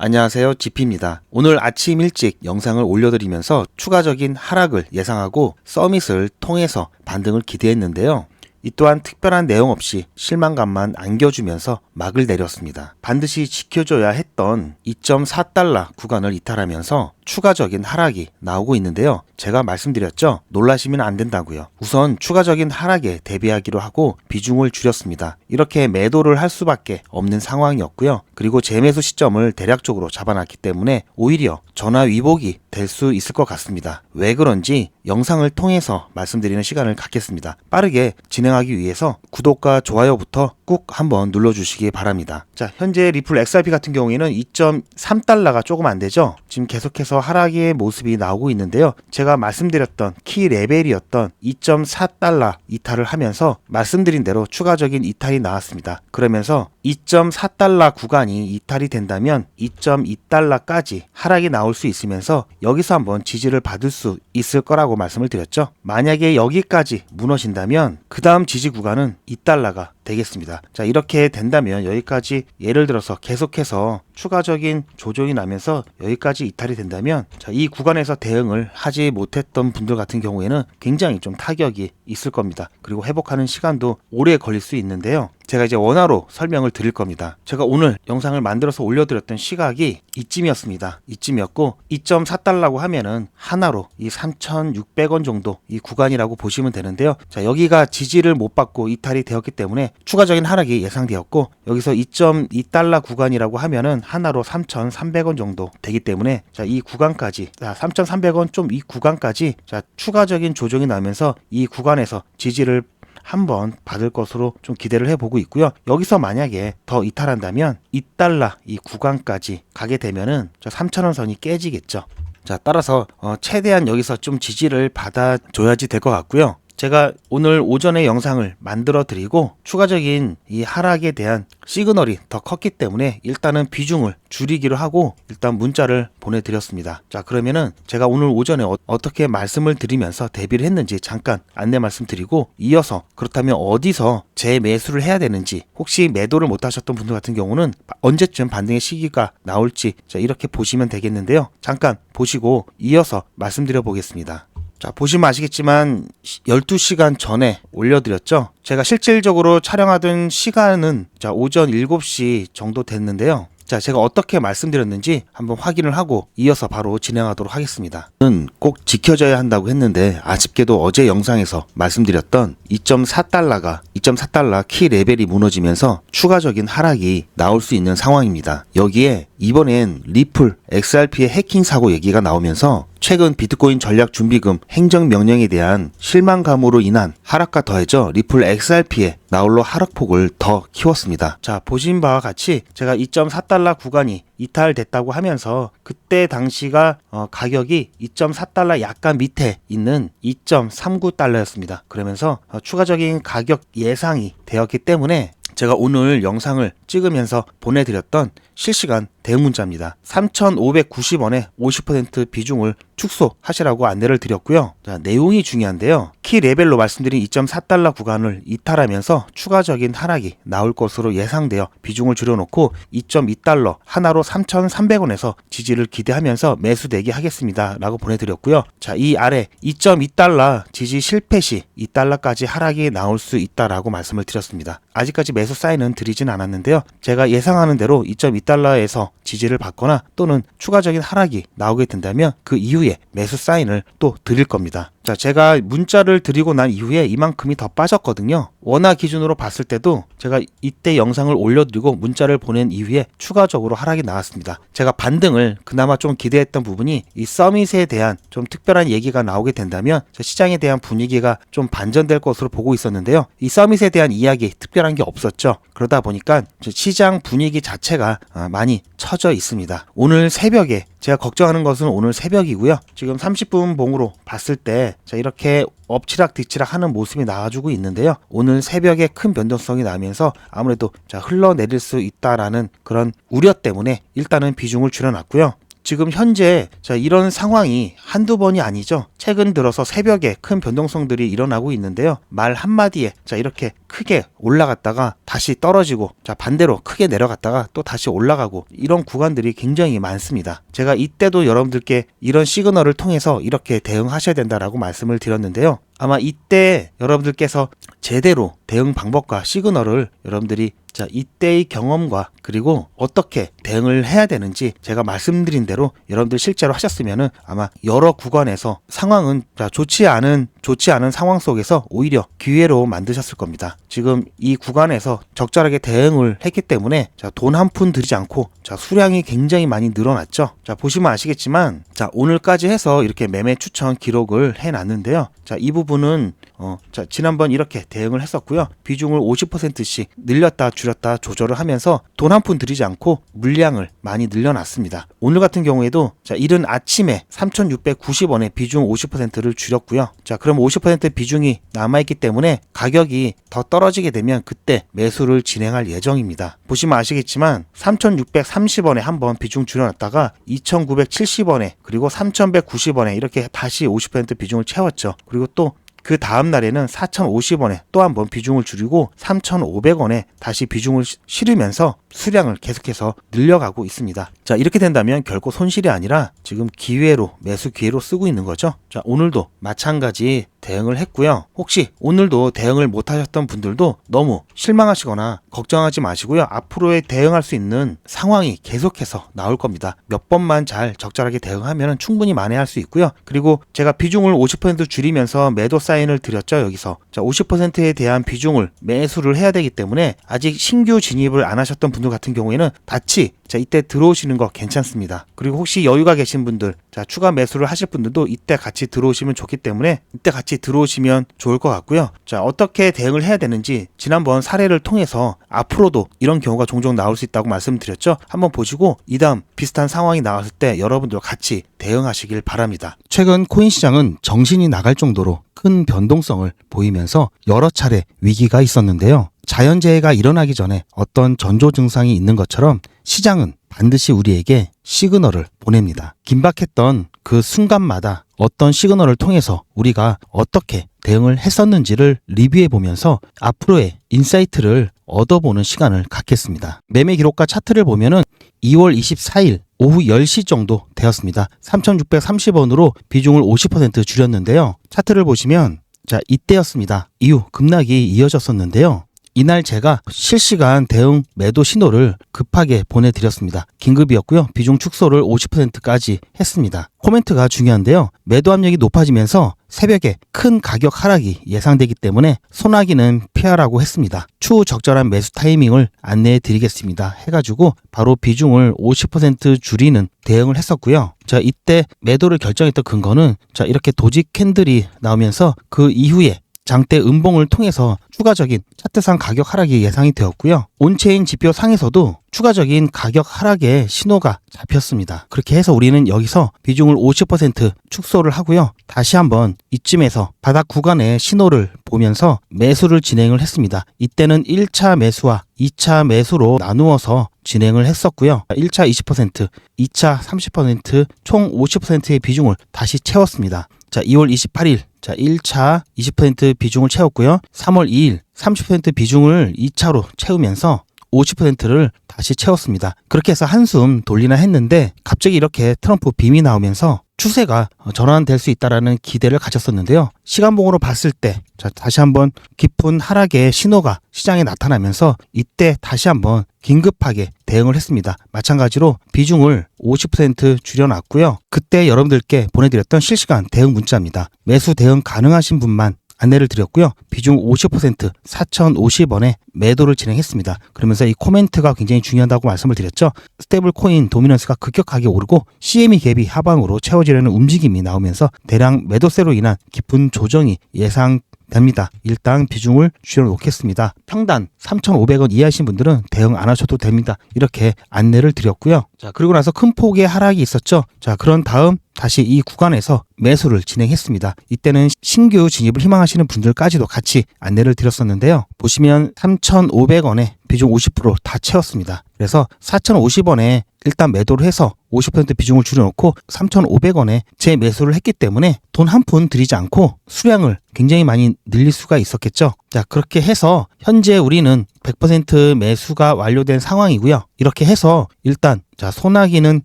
안녕하세요. 지피입니다. 오늘 아침 일찍 영상을 올려드리면서 추가적인 하락을 예상하고 서밋을 통해서 반등을 기대했는데요. 이 또한 특별한 내용 없이 실망감만 안겨주면서 막을 내렸습니다. 반드시 지켜줘야 했던 2.4달러 구간을 이탈하면서 추가적인 하락이 나오고 있는데요. 제가 말씀드렸죠. 놀라시면 안 된다고요. 우선 추가적인 하락에 대비하기로 하고 비중을 줄였습니다. 이렇게 매도를 할 수밖에 없는 상황이었고요. 그리고 재매수 시점을 대략적으로 잡아놨기 때문에 오히려 전화 위복이 될 수 있을 것 같습니다. 왜 그런지 영상을 통해서 말씀드리는 시간을 갖겠습니다. 빠르게 진행하기 위해서 구독과 좋아요부터 꾹 한번 눌러주시기 바랍니다. 자, 현재 리플 XRP 같은 경우에는 2.3달러가 조금 안 되죠? 지금 계속해서 하락의 모습이 나오고 있는데요. 제가 말씀드렸던 키 레벨이었던 2.4달러 이탈을 하면서 말씀드린 대로 추가적인 이탈이 나왔습니다. 그러면서 2.4달러 구간이 이탈이 된다면 2.2달러까지 하락이 나올 수 있으면서 여기서 한번 지지를 받을 수 있을 거라고 말씀을 드렸죠. 만약에 여기까지 무너진다면 그 다음 지지 구간은 2달러가 되겠습니다. 자, 이렇게 된다면 여기까지 예를 들어서 계속해서 추가적인 조정이 나면서 여기까지 이탈이 된다면 자, 이 구간에서 대응을 하지 못했던 분들 같은 경우에는 굉장히 좀 타격이 있을 겁니다. 그리고 회복하는 시간도 오래 걸릴 수 있는데요. 제가 이제 원화로 설명을 드릴 겁니다. 제가 오늘 영상을 만들어서 올려드렸던 시각이 이쯤이었습니다. 이쯤이었고 2.4달러고 하면은 하나로 이 3,600원 정도 이 구간이라고 보시면 되는데요. 자 여기가 지지를 못 받고 이탈이 되었기 때문에 추가적인 하락이 예상되었고 여기서 2.2달러 구간이라고 하면은 하나로 3,300원 정도 되기 때문에 자 이 구간까지 자 3,300원 좀 이 구간까지 자 추가적인 조정이 나면서 이 구간에서 지지를 한번 받을 것으로 좀 기대를 해보고 있고요. 여기서 만약에 더 이탈한다면 2달러 이 구간까지 가게 되면은 저 3천원 선이 깨지겠죠. 자, 따라서 어, 최대한 여기서 좀 지지를 받아줘야지 될 것 같고요. 제가 오늘 오전에 영상을 만들어 드리고 추가적인 이 하락에 대한 시그널이 더 컸기 때문에 일단은 비중을 줄이기로 하고 일단 문자를 보내드렸습니다. 자 그러면은 제가 오늘 오전에 어, 떻게 말씀을 드리면서 대비를 했는지 잠깐 안내 말씀드리고 이어서 그렇다면 어디서 재매수를 해야 되는지 혹시 매도를 못 하셨던 분들 같은 경우는 언제쯤 반등의 시기가 나올지 자 이렇게 보시면 되겠는데요. 잠깐 보시고 이어서 말씀드려 보겠습니다. 자, 보시면 아시겠지만 12시간 전에 올려드렸죠. 제가 실질적으로 촬영하던 시간은 자, 오전 7시 정도 됐는데요. 자, 제가 어떻게 말씀드렸는지 한번 확인을 하고 이어서 바로 진행하도록 하겠습니다. 꼭 지켜져야 한다고 했는데 아쉽게도 어제 영상에서 말씀드렸던 2.4달러가 2.4달러 키 레벨이 무너지면서 추가적인 하락이 나올 수 있는 상황입니다. 여기에 이번엔 리플 XRP의 해킹 사고 얘기가 나오면서 최근 비트코인 전략 준비금 행정 명령에 대한 실망감으로 인한 하락과 더해져 리플 XRP의 나홀로 하락폭을 더 키웠습니다. 자, 보신 바와 같이 제가 2.4달러 구간이 이탈됐다고 하면서 그때 당시가 어, 가격이 2.4달러 약간 밑에 있는 2.39달러였습니다. 그러면서 어, 추가적인 가격 예상이 되었기 때문에 제가 오늘 영상을 찍으면서 보내드렸던 실시간 대응 문자입니다. 3,590원에 50% 비중을 축소하시라고 안내를 드렸고요. 자, 내용이 중요한데요. 키 레벨로 말씀드린 2.4달러 구간을 이탈하면서 추가적인 하락이 나올 것으로 예상되어 비중을 줄여놓고 2.2달러 하나로 3,300원에서 지지를 기대하면서 매수 대기 하겠습니다. 라고 보내드렸고요. 자, 이 아래 2.2달러 지지 실패 시 2달러까지 하락이 나올 수 있다라고 말씀을 드렸습니다. 아직까지 매수 사인은 드리진 않았는데요. 제가 예상하는 대로 2.2달러에서 지지를 받거나 또는 추가적인 하락이 나오게 된다면 그 이후에 매수 사인을 또 드릴 겁니다. 자, 제가 문자를 드리고 난 이후에 이만큼이 더 빠졌거든요. 원화 기준으로 봤을 때도 제가 이때 영상을 올려드리고 문자를 보낸 이후에 추가적으로 하락이 나왔습니다. 제가 반등을 그나마 좀 기대했던 부분이 이 서밋에 대한 좀 특별한 얘기가 나오게 된다면 시장에 대한 분위기가 좀 반전될 것으로 보고 있었는데요. 이 서밋에 대한 이야기 특별한 게 없었죠. 그러다 보니까 시장 분위기 자체가 아, 많이 처져 있습니다. 오늘 새벽에 제가 걱정하는 것은 오늘 새벽이고요. 지금 30분 봉으로 봤을 때 자, 이렇게 엎치락 뒤치락 하는 모습이 나와주고 있는데요. 오늘 새벽에 큰 변동성이 나면서 아무래도 자, 흘러내릴 수 있다라는 그런 우려 때문에 일단은 비중을 줄여놨고요. 지금 현재 자 이런 상황이 한두 번이 아니죠. 최근 들어서 새벽에 큰 변동성들이 일어나고 있는데요. 말 한마디에 자 이렇게 크게 올라갔다가 다시 떨어지고 자 반대로 크게 내려갔다가 또 다시 올라가고 이런 구간들이 굉장히 많습니다. 제가 이때도 여러분들께 이런 시그널을 통해서 이렇게 대응하셔야 된다라고 말씀을 드렸는데요. 아마 이때 여러분들께서 제대로 대응 방법과 시그널을 여러분들이 자 이때의 경험과 그리고 어떻게 대응을 해야 되는지 제가 말씀드린 대로 여러분들 실제로 하셨으면은 아마 여러 구간에서 상황은 자 좋지 않은 좋지 않은 상황 속에서 오히려 기회로 만드셨을 겁니다. 지금 이 구간에서 적절하게 대응을 했기 때문에 자 돈 한 푼 들이지 않고 자 수량이 굉장히 많이 늘어났죠. 자 보시면 아시겠지만 자 오늘까지 해서 이렇게 매매 추천 기록을 해 놨는데요. 자 이 부분은 어, 자, 지난번 이렇게 대응을 했었고요. 비중을 50%씩 늘렸다 줄였다 조절을 하면서 돈 한 푼 들이지 않고 물량을 많이 늘려놨습니다. 오늘 같은 경우에도 자, 이른 아침에 3,690원에 비중 50%를 줄였고요. 자, 그럼 50% 비중이 남아있기 때문에 가격이 더 떨어지게 되면 그때 매수를 진행할 예정입니다. 보시면 아시겠지만 3,630원에 한번 비중 줄여놨다가 2,970원에 그리고 3,190원에 이렇게 다시 50% 비중을 채웠죠. 그리고 또 그 다음 날에는 4,050원에 또 한 번 비중을 줄이고 3,500원에 다시 비중을 시- 실으면서 수량을 계속해서 늘려가고 있습니다. 자, 이렇게 된다면 결코 손실이 아니라 지금 기회로 매수 기회로 쓰고 있는 거죠. 자, 오늘도 마찬가지 대응을 했고요. 혹시 오늘도 대응을 못 하셨던 분들도 너무 실망하시거나 걱정하지 마시고요. 앞으로의 대응할 수 있는 상황이 계속해서 나올 겁니다. 몇 번만 잘 적절하게 대응하면 충분히 만회할 수 있고요. 그리고 제가 비중을 50% 줄이면서 매도 사인을 드렸죠, 여기서. 자, 50%에 대한 비중을 매수를 해야 되기 때문에 아직 신규 진입을 안 하셨던 분들 같은 경우에는 같이 자, 이때 들어오시는 거 괜찮습니다. 그리고 혹시 여유가 계신 분들, 자, 추가 매수를 하실 분들도 이때 같이 들어오시면 좋기 때문에 이때 같이 들어오시면 좋을 것 같고요. 자, 어떻게 대응을 해야 되는지 지난번 사례를 통해서 앞으로도 이런 경우가 종종 나올 수 있다고 말씀드렸죠. 한번 보시고 이 다음 비슷한 상황이 나왔을 때 여러분들과 같이 대응하시길 바랍니다. 최근 코인 시장은 정신이 나갈 정도로 큰 변동성을 보이면서 여러 차례 위기가 있었는데요. 자연재해가 일어나기 전에 어떤 전조 증상이 있는 것처럼 시장은 반드시 우리에게 시그널을 보냅니다. 긴박했던 그 순간마다 어떤 시그널을 통해서 우리가 어떻게 대응을 했었는지를 리뷰해 보면서 앞으로의 인사이트를 얻어보는 시간을 갖겠습니다. 매매 기록과 차트를 보면은 2월 24일 오후 10시 정도 되었습니다. 3,630원으로 비중을 50% 줄였는데요. 차트를 보시면 자, 이때였습니다. 이후 급락이 이어졌었는데요. 이날 제가 실시간 대응 매도 신호를 급하게 보내드렸습니다. 긴급이었고요. 비중 축소를 50%까지 했습니다. 코멘트가 중요한데요. 매도 압력이 높아지면서 새벽에 큰 가격 하락이 예상되기 때문에 소나기는 피하라고 했습니다. 추후 적절한 매수 타이밍을 안내해 드리겠습니다. 해가지고 바로 비중을 50% 줄이는 대응을 했었고요. 자, 이때 매도를 결정했던 근거는 자, 이렇게 도지 캔들이 나오면서 그 이후에 장대 음봉을 통해서 추가적인 차트상 가격 하락이 예상이 되었고요. 온체인 지표 상에서도 추가적인 가격 하락의 신호가 잡혔습니다. 그렇게 해서 우리는 여기서 비중을 50% 축소를 하고요. 다시 한번 이쯤에서 바닥 구간의 신호를 보면서 매수를 진행을 했습니다. 이때는 1차 매수와 2차 매수로 나누어서 진행을 했었고요. 1차 20%, 2차 30%총 50%의 비중을 다시 채웠습니다. 자, 2월 28일 자, 1차 20% 비중을 채웠고요. 3월 2일 30% 비중을 2차로 채우면서 50%를 다시 채웠습니다. 그렇게 해서 한숨 돌리나 했는데 갑자기 이렇게 트럼프 빔이 나오면서 추세가 전환될 수 있다라는 기대를 가졌었는데요. 시간봉으로 봤을 때, 자, 다시 한번 깊은 하락의 신호가 시장에 나타나면서 이때 다시 한번 긴급하게 대응을 했습니다. 마찬가지로 비중을 50% 줄여놨고요. 그때 여러분들께 보내드렸던 실시간 대응 문자입니다. 매수 대응 가능하신 분만 안내를 드렸고요. 비중 50% 4,050원에 매도를 진행했습니다. 그러면서 이 코멘트가 굉장히 중요하다고 말씀을 드렸죠. 스테이블 코인 도미넌스가 급격하게 오르고 CME 갭이 하방으로 채워지려는 움직임이 나오면서 대량 매도세로 인한 깊은 조정이 예상 됩니다. 일단 비중을 줄여놓겠습니다. 평단 3,500원 이하신 분들은 대응 안 하셔도 됩니다. 이렇게 안내를 드렸고요. 자, 그리고 나서 큰 폭의 하락이 있었죠. 자, 그런 다음 다시 이 구간에서 매수를 진행했습니다. 이때는 신규 진입을 희망하시는 분들까지도 같이 안내를 드렸었는데요. 보시면 3,500원에 비중 50%다 채웠습니다. 그래서 4,050원에 일단 매도를 해서 50% 비중을 줄여놓고 3,500원에 재매수를 했기 때문에 돈 한 푼 들이지 않고 수량을 굉장히 많이 늘릴 수가 있었겠죠. 자, 그렇게 해서 현재 우리는 100% 매수가 완료된 상황이고요. 이렇게 해서 일단 자, 소나기는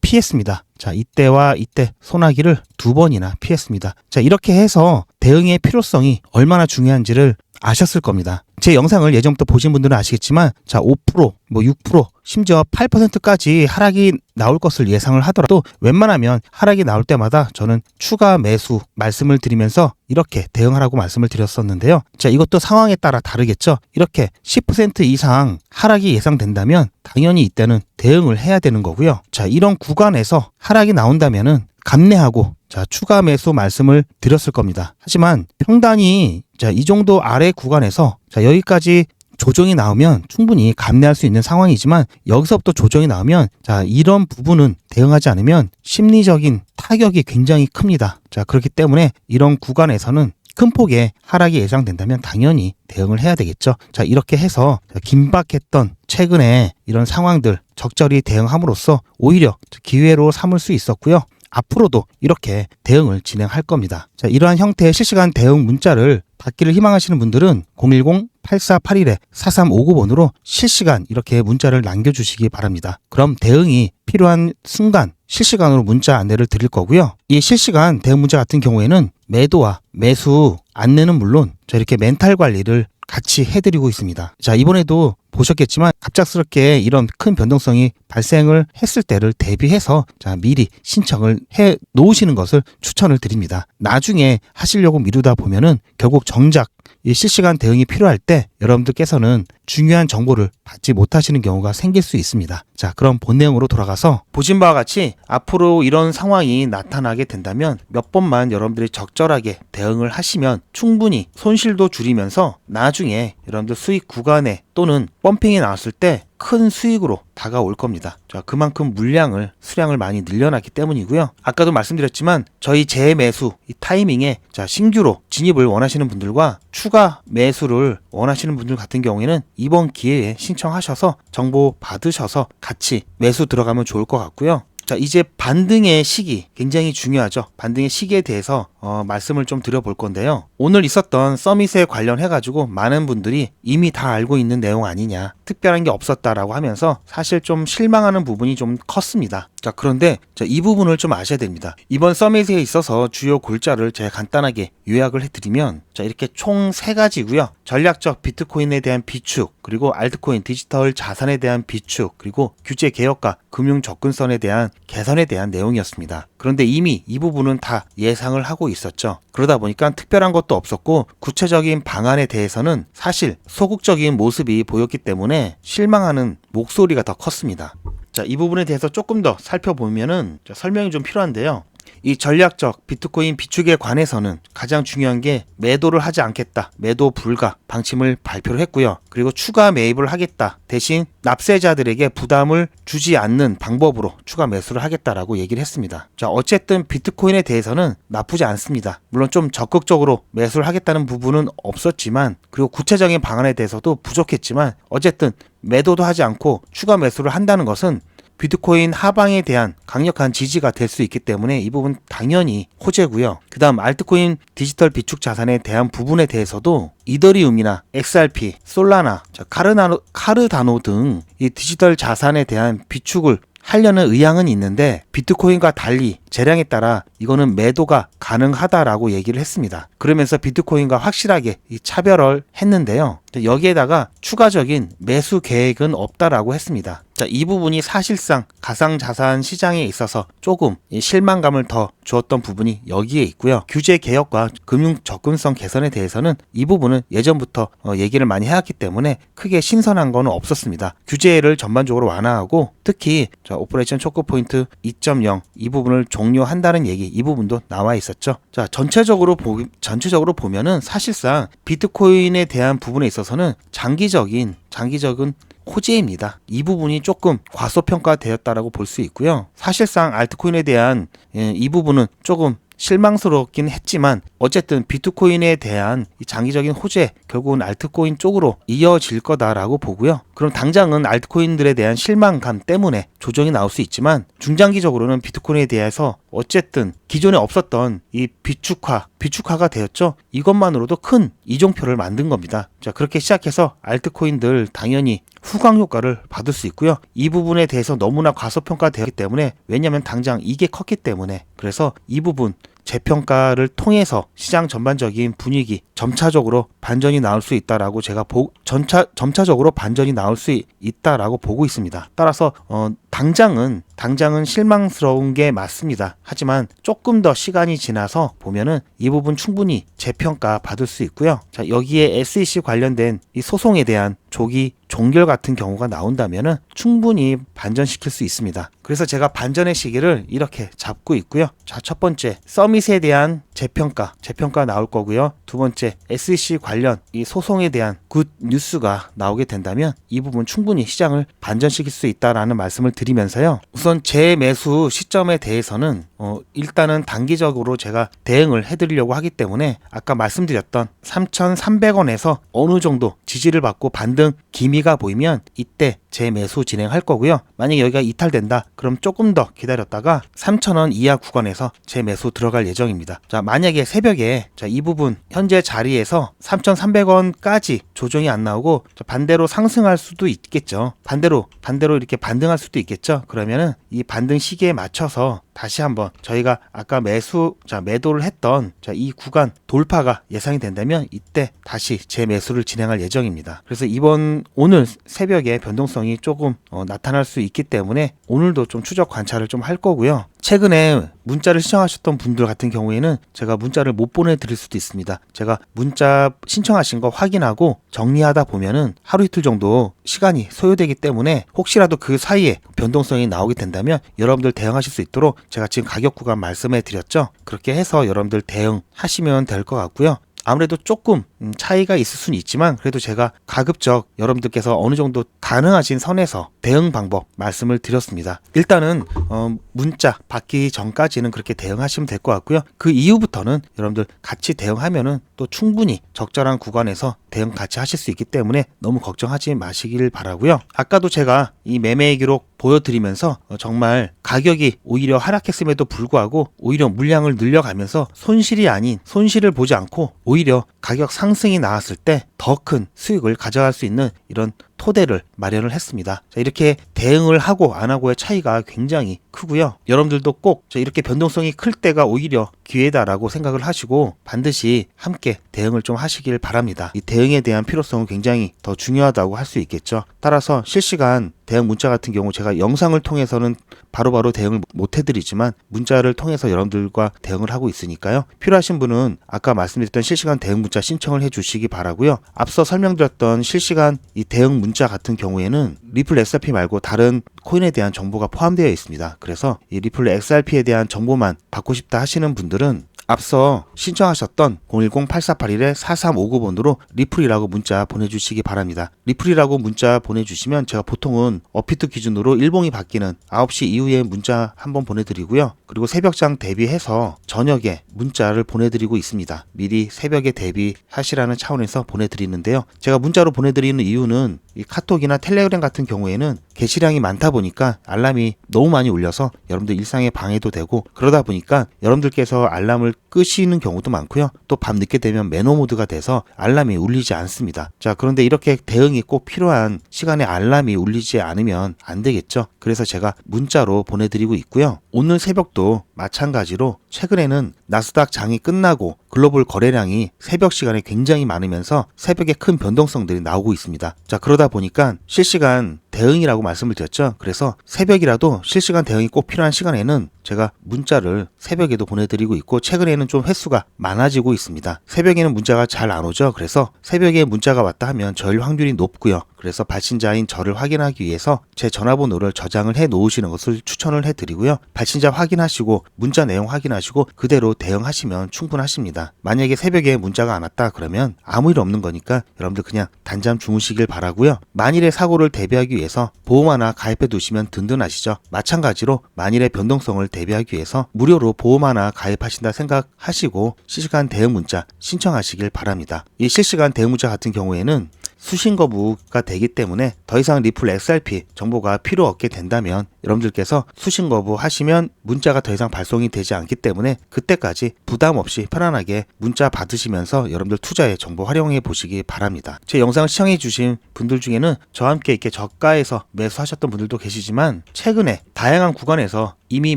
피했습니다. 자, 이때와 이때 소나기를 두 번이나 피했습니다. 자, 이렇게 해서 대응의 필요성이 얼마나 중요한지를 아셨을 겁니다. 제 영상을 예전부터 보신 분들은 아시겠지만 자, 5%, 뭐 6%, 심지어 8%까지 하락이 나올 것을 예상을 하더라도 웬만하면 하락이 나올 때마다 저는 추가 매수 말씀을 드리면서 이렇게 대응하라고 말씀을 드렸었는데요. 자, 이것도 상황에 따라 다르겠죠. 이렇게 10% 이상 하락이 예상된다면 당연히 이때는 대응을 해야 되는 거고요. 자, 이런 구간에서 하락이 나온다면은 감내하고 자, 추가 매수 말씀을 드렸을 겁니다. 하지만 평단이 자, 이 정도 아래 구간에서 자, 여기까지 조정이 나오면 충분히 감내할 수 있는 상황이지만 여기서부터 조정이 나오면 자, 이런 부분은 대응하지 않으면 심리적인 타격이 굉장히 큽니다. 자, 그렇기 때문에 이런 구간에서는 큰 폭의 하락이 예상된다면 당연히 대응을 해야 되겠죠. 자, 이렇게 해서 긴박했던 최근에 이런 상황들 적절히 대응함으로써 오히려 기회로 삼을 수 있었고요. 앞으로도 이렇게 대응을 진행할 겁니다. 자, 이러한 형태의 실시간 대응 문자를 받기를 희망하시는 분들은 010-8481-4359번으로 실시간 이렇게 문자를 남겨주시기 바랍니다. 그럼 대응이 필요한 순간 실시간으로 문자 안내를 드릴 거고요. 이 실시간 대응 문자 같은 경우에는 매도와 매수 안내는 물론 저 이렇게 멘탈 관리를 같이 해드리고 있습니다. 자, 이번에도 보셨겠지만 갑작스럽게 이런 큰 변동성이 발생을 했을 때를 대비해서 자, 미리 신청을 해 놓으시는 것을 추천을 드립니다. 나중에 하시려고 미루다 보면은 결국 정작 이 실시간 대응이 필요할 때 여러분들께서는 중요한 정보를 받지 못하시는 경우가 생길 수 있습니다. 자, 그럼 본 내용으로 돌아가서 보신 바와 같이 앞으로 이런 상황이 나타나게 된다면 몇 번만 여러분들이 적절하게 대응을 하시면 충분히 손실도 줄이면서 나중에 여러분들 수익 구간에 또는 펌핑이 나왔을 때 큰 수익으로 다가올 겁니다. 자, 그만큼 물량을 수량을 많이 늘려놨기 때문이고요. 아까도 말씀드렸지만 저희 재매수 이 타이밍에 자, 신규로 진입을 원하시는 분들과 추가 매수를 원하시는 분들 같은 경우에는 이번 기회에 신청하셔서 정보 받으셔서 같이 매수 들어가면 좋을 것 같고요. 자, 이제 반등의 시기 굉장히 중요하죠. 반등의 시기에 대해서 어, 말씀을 좀 드려볼 건데요. 오늘 있었던 서밋에 관련해 가지고 많은 분들이 이미 다 알고 있는 내용 아니냐, 특별한 게 없었다라고 하면서 사실 좀 실망하는 부분이 좀 컸습니다. 자, 그런데 자, 이 부분을 좀 아셔야 됩니다. 이번 서밋에 있어서 주요 골자를 제가 간단하게 요약을 해드리면 자, 이렇게 총 세 가지고요. 전략적 비트코인에 대한 비축, 그리고 알트코인 디지털 자산에 대한 비축, 그리고 규제 개혁과 금융 접근성에 대한 개선에 대한 내용이었습니다. 그런데 이미 이 부분은 다 예상을 하고 있었죠. 그러다 보니까 특별한 것도 없었고 구체적인 방안에 대해서는 사실 소극적인 모습이 보였기 때문에 실망하는 목소리가 더 컸습니다. 자, 이 부분에 대해서 조금 더 살펴보면은 설명이 좀 필요한데요. 이 전략적 비트코인 비축에 관해서는 가장 중요한 게 매도를 하지 않겠다. 매도 불가 방침을 발표를 했고요. 그리고 추가 매입을 하겠다. 대신 납세자들에게 부담을 주지 않는 방법으로 추가 매수를 하겠다라고 얘기를 했습니다. 자, 어쨌든 비트코인에 대해서는 나쁘지 않습니다. 물론 좀 적극적으로 매수를 하겠다는 부분은 없었지만 그리고 구체적인 방안에 대해서도 부족했지만 어쨌든 매도도 하지 않고 추가 매수를 한다는 것은 비트코인 하방에 대한 강력한 지지가 될 수 있기 때문에 이 부분 당연히 호재고요. 그 다음 알트코인 디지털 비축 자산에 대한 부분에 대해서도 이더리움이나 XRP, 솔라나, 카르나노, 카르다노 등 이 디지털 자산에 대한 비축을 하려는 의향은 있는데 비트코인과 달리 재량에 따라 이거는 매도가 가능하다라고 얘기를 했습니다. 그러면서 비트코인과 확실하게 이 차별을 했는데요. 여기에다가 추가적인 매수 계획은 없다라고 했습니다. 자, 이 부분이 사실상 가상 자산 시장에 있어서 조금 실망감을 더 주었던 부분이 여기에 있고요. 규제 개혁과 금융 접근성 개선에 대해서는 이 부분은 예전부터 어, 얘기를 많이 해왔기 때문에 크게 신선한 거는 없었습니다. 규제를 전반적으로 완화하고 특히 자, 오퍼레이션 초크 포인트 2.0 이 부분을 종료한다는 얘기 이 부분도 나와 있었죠. 자, 전체적으로 보 전체적으로 보면은 사실상 비트코인에 대한 부분에 있어서는 장기적인 장기적인 호재입니다. 이 부분이 조금 과소평가되었다라고 볼 수 있고요. 사실상 알트코인에 대한 예, 이 부분은 조금 실망스럽긴 했지만 어쨌든 비트코인에 대한 이 장기적인 호재 결국은 알트코인 쪽으로 이어질 거다라고 보고요. 그럼 당장은 알트코인들에 대한 실망감 때문에 조정이 나올 수 있지만 중장기적으로는 비트코인에 대해서 어쨌든 기존에 없었던 이 비축화, 비축화가 되었죠. 이것만으로도 큰 이종표를 만든 겁니다. 자, 그렇게 시작해서 알트코인들 당연히 후광 효과를 받을 수 있고요. 이 부분에 대해서 너무나 과소평가되었기 때문에 왜냐하면 당장 이게 컸기 때문에 그래서 이 부분 재평가를 통해서 시장 전반적인 분위기 점차적으로 반전이 나올 수 있다라고 제가 보, 전차 점차적으로 반전이 나올 수 있다라고 보고 있습니다. 따라서 어, 당장은 당장은 실망스러운 게 맞습니다. 하지만 조금 더 시간이 지나서 보면은 이 부분 충분히 재평가 받을 수 있고요. 자 여기에 SEC 관련된 이 소송에 대한 조기 종결 같은 경우가 나온다면은 충분히 반전시킬 수 있습니다. 그래서 제가 반전의 시기를 이렇게 잡고 있고요. 자, 첫 번째 서밋에 대한 재평가, 재평가 나올 거고요. 두 번째 SEC 관련 이 소송에 대한 굿 뉴스가 나오게 된다면 이 부분 충분히 시장을 반전시킬 수 있다라는 말씀을 드리면서요. 우선 재매수 시점에 대해서는 어, 일단은 단기적으로 제가 대응을 해드리려고 하기 때문에 아까 말씀드렸던 3,300원에서 어느 정도 지지를 받고 반등 기미가 보이면 이때 재매수 진행할 거고요. 만약 여기가 이탈된다, 그럼 조금 더 기다렸다가 3,000원 이하 구간에서 재매수 들어갈 예정입니다. 자, 만약에 새벽에 자, 이 부분 현재 자리에서 3,300원까지 조정이 안 나오고 자, 반대로 상승할 수도 있겠죠. 반대로 반대로 이렇게 반등할 수도 있겠죠. 그러면은 이 반등 시기에 맞춰서 다시 한번 저희가 아까 매수 자 매도를 했던 자 이 구간 돌파가 예상이 된다면 이때 다시 재매수를 진행할 예정입니다. 그래서 이번 오늘 새벽에 변동성이 조금 어, 나타날 수 있기 때문에 오늘도 좀 추적 관찰을 좀 할 거고요. 최근에 문자를 신청하셨던 분들 같은 경우에는 제가 문자를 못 보내드릴 수도 있습니다. 제가 문자 신청하신 거 확인하고 정리하다 보면은 하루 이틀 정도 시간이 소요되기 때문에 혹시라도 그 사이에 변동성이 나오게 된다면 여러분들 대응하실 수 있도록 제가 지금 가격 구간 말씀해 드렸죠. 그렇게 해서 여러분들 대응하시면 될 것 같고요. 아무래도 조금 음, 차이가 있을 수는 있지만 그래도 제가 가급적 여러분들께서 어느 정도 가능하신 선에서 대응 방법 말씀을 드렸습니다. 일단은 어, 문자 받기 전까지는 그렇게 대응하시면 될 것 같고요. 그 이후부터는 여러분들 같이 대응하면은 또 충분히 적절한 구간에서 대응 같이 하실 수 있기 때문에 너무 걱정하지 마시길 바라고요. 아까도 제가 이 매매 기록 보여드리면서 어, 정말 가격이 오히려 하락했음에도 불구하고 오히려 물량을 늘려가면서 손실이 아닌 손실을 보지 않고 오히려 가격 상승이 나왔을 때 더 큰 수익을 가져갈 수 있는 이런 토대를 마련을 했습니다. 자, 이렇게 대응을 하고 안 하고의 차이가 굉장히 크고요. 여러분들도 꼭 이렇게 변동성이 클 때가 오히려 기회다라고 생각을 하시고 반드시 함께 대응을 좀 하시길 바랍니다. 이 대응에 대한 필요성은 굉장히 더 중요하다고 할 수 있겠죠. 따라서 실시간 대응 문자 같은 경우 제가 영상을 통해서는 바로바로 대응을 못 해드리지만 문자를 통해서 여러분들과 대응을 하고 있으니까요. 필요하신 분은 아까 말씀드렸던 실시간 대응 문자 신청을 해주시기 바라고요. 앞서 설명드렸던 실시간 이 대응 문자 같은 경우에는 리플 XRP 말고 다른 코인에 대한 정보가 포함되어 있습니다. 그래서 이 리플 XRP에 대한 정보만 받고 싶다 하시는 분들은 앞서 신청하셨던 010-8481-4359번으로 리플이라고 문자 보내주시기 바랍니다. 리플이라고 문자 보내주시면 제가 보통은 어피트 기준으로 일봉이 바뀌는 9시 이후에 문자 한번 보내드리고요. 그리고 새벽장 대비해서 저녁에 문자를 보내드리고 있습니다. 미리 새벽에 대비하시라는 차원에서 보내드리는데요. 제가 문자로 보내드리는 이유는 이 카톡이나 텔레그램 같은 경우에는 게시량이 많다 보니까 알람이 너무 많이 울려서 여러분들 일상에 방해도 되고 그러다 보니까 여러분들께서 알람을 끄시는 경우도 많고요. 또 밤 늦게 되면 매너 모드가 돼서 알람이 울리지 않습니다. 자, 그런데 이렇게 대응이 꼭 필요한 시간에 알람이 울리지 않으면 안 되겠죠. 그래서 제가 문자로 보내드리고 있고요. 오늘 새벽도 마찬가지로 최근에는 나스닥 장이 끝나고 글로벌 거래량이 새벽 시간에 굉장히 많으면서 새벽에 큰 변동성들이 나오고 있습니다. 자, 그러다 보니까 실시간 대응이라고 말씀을 드렸죠. 그래서 새벽이라도 실시간 대응이 꼭 필요한 시간에는 제가 문자를 새벽에도 보내드리고 있고 최근에는 좀 횟수가 많아지고 있습니다. 새벽에는 문자가 잘 안 오죠. 그래서 새벽에 문자가 왔다 하면 저일 확률이 높고요. 그래서 발신자인 저를 확인하기 위해서 제 전화번호를 저장을 해 놓으시는 것을 추천을 해 드리고요. 발신자 확인하시고 문자 내용 확인하시고 그대로 대응하시면 충분하십니다. 만약에 새벽에 문자가 안 왔다 그러면 아무 일 없는 거니까 여러분들 그냥 단잠 주무시길 바라고요. 만일의 사고를 대비하기 위해서 보험 하나 가입해 두시면 든든하시죠. 마찬가지로 만일의 변동성을 대비하기 위해서 무료로 보험 하나 가입하신다 생각하시고 실시간 대응 문자 신청하시길 바랍니다. 이 실시간 대응 문자 같은 경우에는 수신 거부가 되기 때문에 더 이상 리플 XRP 정보가 필요 없게 된다면 여러분들께서 수신 거부 하시면 문자가 더 이상 발송이 되지 않기 때문에 그때까지 부담 없이 편안하게 문자 받으시면서 여러분들 투자에 정보 활용해 보시기 바랍니다. 제 영상을 시청해 주신 분들 중에는 저와 함께 이렇게 저가에서 매수하셨던 분들도 계시지만 최근에 다양한 구간에서 이미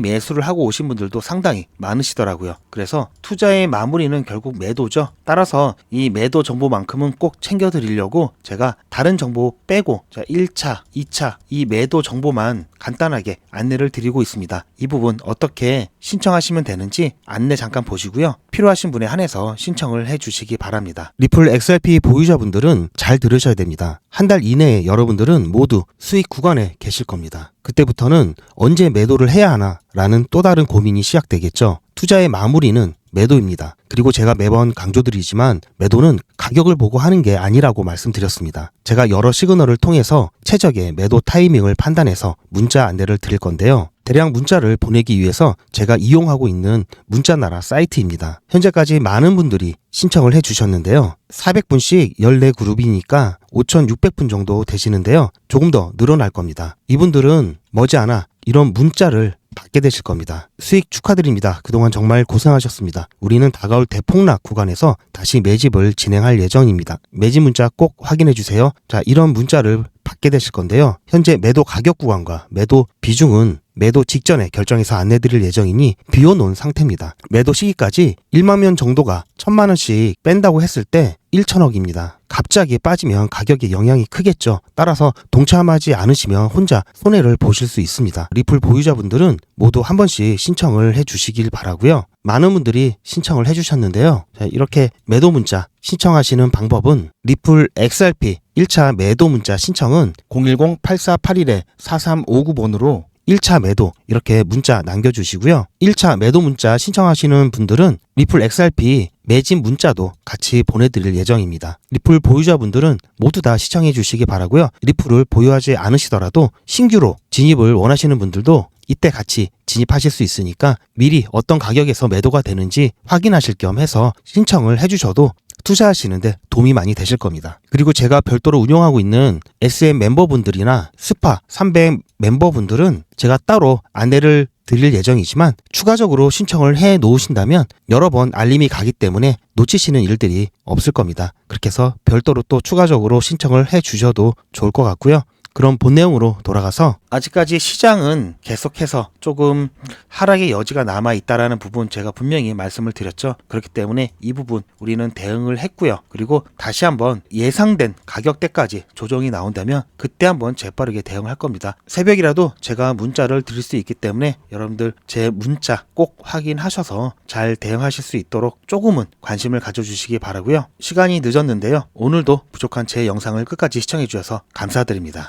매수 를 하고 오신 분들도 상당히 많으시더라고요. 그래서 투자의 마무리는 결국 매도죠. 따라서 이 매도 정보만큼은 꼭 챙겨 드리려고 제가 다른 정보 빼고 자 1차, 2차 이 매도 정보만 간단하게 안내를 드리고 있습니다. 이 부분 어떻게 신청하시면 되는지 안내 잠깐 보시고요. 필요하신 분에 한해서 신청을 해 주시기 바랍니다. 리플 XRP 보유자분들은 잘 들으셔야 됩니다. 한 달 이내에 여러분들은 모두 수익 구간에 계실 겁니다. 그때부터는 언제 매도를 해야 하나 라는 또 다른 고민이 시작되겠죠. 투자의 마무리는 매도입니다. 그리고 제가 매번 강조드리지만 매도는 가격을 보고 하는 게 아니라고 말씀드렸습니다. 제가 여러 시그널을 통해서 최적의 매도 타이밍을 판단해서 문자 안내를 드릴 건데요. 대량 문자를 보내기 위해서 제가 이용하고 있는 문자나라 사이트입니다. 현재까지 많은 분들이 신청을 해 주셨는데요. 400분씩 14그룹이니까 5,600분 정도 되시는데요. 조금 더 늘어날 겁니다. 이분들은 머지않아 이런 문자를 받게 되실 겁니다. 수익 축하드립니다. 그동안 정말 고생하셨습니다. 우리는 다가올 대폭락 구간에서 다시 매집을 진행할 예정입니다. 매집 문자 꼭 확인해 주세요. 자, 이런 문자를 받게 되실 건데요. 현재 매도 가격 구간과 매도 비중은 매도 직전에 결정해서 안내드릴 예정이니 비워놓은 상태입니다. 매도 시기까지 1만 명 정도가 1천만 원씩 뺀다고 했을 때 1천억입니다. 갑자기 빠지면 가격에 영향이 크겠죠. 따라서 동참하지 않으시면 혼자 손해를 보실 수 있습니다. 리플 보유자분들은 모두 한 번씩 신청을 해 주시길 바라고요. 많은 분들이 신청을 해 주셨는데요. 자, 이렇게 매도 문자 신청하시는 방법은 리플 XRP 1차 매도 문자 신청은 010-8481-4359번으로 1차 매도 이렇게 문자 남겨주시고요. 1차 매도 문자 신청하시는 분들은 리플 XRP 매진 문자도 같이 보내드릴 예정입니다. 리플 보유자분들은 모두 다 시청해 주시기 바라고요. 리플을 보유하지 않으시더라도 신규로 진입을 원하시는 분들도 이때 같이 진입하실 수 있으니까 미리 어떤 가격에서 매도가 되는지 확인하실 겸 해서 신청을 해주셔도 투자하시는데 도움이 많이 되실 겁니다. 그리고 제가 별도로 운영하고 있는 SM 멤버분들이나 스파 300 멤버분들은 제가 따로 안내를 드릴 예정이지만 추가적으로 신청을 해 놓으신다면 여러 번 알림이 가기 때문에 놓치시는 일들이 없을 겁니다. 그렇게 해서 별도로 또 추가적으로 신청을 해 주셔도 좋을 것 같고요. 그럼 본 내용으로 돌아가서 아직까지 시장은 계속해서 조금 하락의 여지가 남아 있다라는 부분 제가 분명히 말씀을 드렸죠. 그렇기 때문에 이 부분 우리는 대응을 했고요. 그리고 다시 한번 예상된 가격대까지 조정이 나온다면 그때 한번 재빠르게 대응할 겁니다. 새벽이라도 제가 문자를 드릴 수 있기 때문에 여러분들 제 문자 꼭 확인하셔서 잘 대응하실 수 있도록 조금은 관심을 가져주시기 바라고요. 시간이 늦었는데요. 오늘도 부족한 제 영상을 끝까지 시청해 주셔서 감사드립니다.